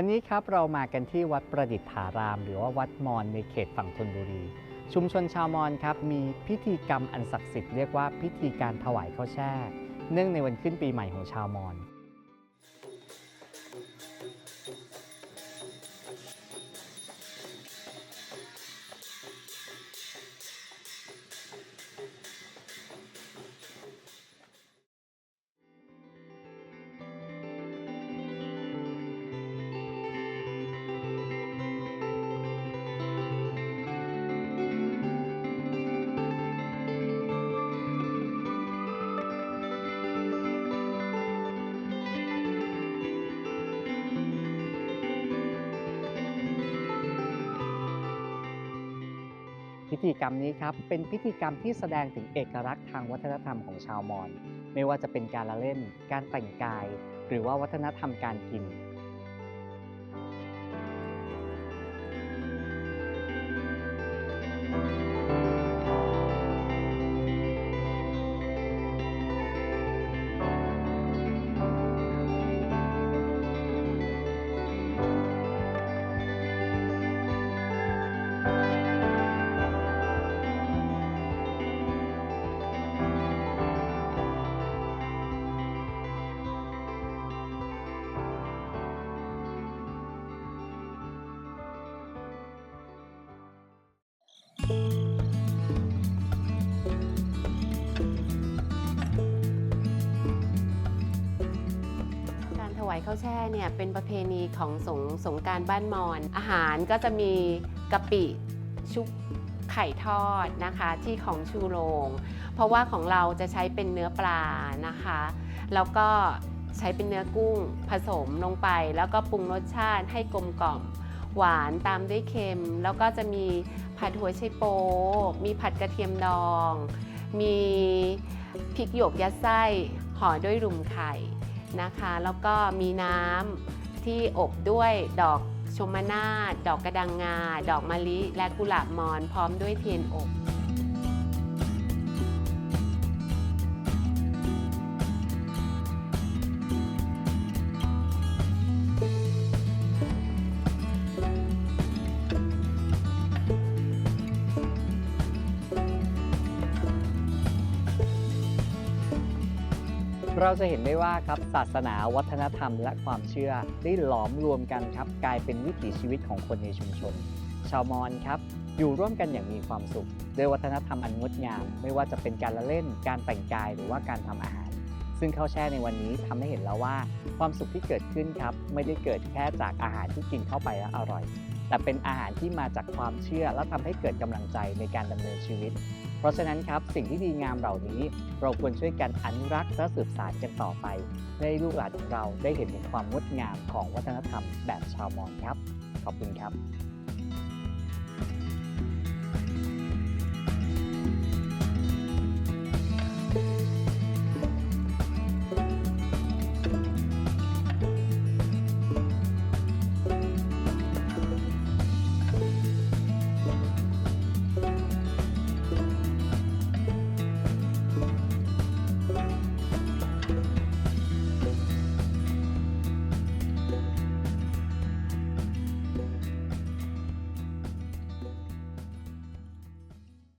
วันนี้ครับเรามากันที่วัดประดิษฐาราม หรือว่าวัดมอญในเขตฝั่งธนบุรี ชุมชนชาวมอญครับมีพิธีกรรมอันศักดิ์สิทธิ์เรียกว่าพิธีการถวายข้าวแช่ เนื่องในวันขึ้นปีใหม่ของชาวมอญ พิธีกรรมนี้ครับเป็นพิธีกรรมที่แสดงถึงเอกลักษณ์ทางวัฒนธรรมของชาวมอญไม่ว่าจะเป็นการละเล่น การแต่งกาย หรือว่าวัฒนธรรมการกิน การถวายข้าวแช่เนี่ยเป็นประเพณีของสงสงการบ้านมอญอาหารก็จะมีกะปิชุบไข่ทอดนะคะที่ของชูโรง เพราะว่าของเราจะใช้เป็นเนื้อปลานะคะ แล้วก็ใช้เป็นเนื้อกุ้งผสมลงไป แล้วก็ปรุงรสชาติให้กลมกล่อมหวานตามด้วยเค็ม แล้วก็จะมีผัดหัวไชโป มีผัดกระเทียมดอง มีพริกหยวกยัดไส้ห่อด้วยรุมไข่ นะคะ แล้วก็มีน้ำที่อบด้วยดอกชมนาดอกกระดังงา ดอกมะลิ และกุหลาบมอนพร้อมด้วยเทียนอบ เราจะเห็นได้ว่าครับศาสนาวัฒนธรรม และความเชื่อได้หลอมรวมกันครับ กลายเป็นวิถีชีวิตของคนในชุมชน ชาวมอญครับอยู่ร่วมกันอย่างมีความสุขด้วยวัฒนธรรมอันงดงาม ไม่ว่าจะเป็นการละเล่น การแต่งกายหรือว่าการทำอาหาร ซึ่งข้าวแช่ในวันนี้ทำให้เห็นแล้วว่า ความสุขที่เกิดขึ้นครับ ไม่ได้เกิดแค่จากอาหารที่กินเข้าไปแล้วอร่อย แต่เป็นอาหารที่มาจากความเชื่อและทำให้เกิดกำลังใจในการดำเนินชีวิต เพราะฉะนั้นครับสิ่งที่ดีงามเหล่านี้ เราควรช่วยกันอนุรักษ์และสืบสานกันต่อไปให้ลูกหลานของเราได้เห็นถึงความงดงามของวัฒนธรรมแบบชาวมอญครับ ขอบคุณครับ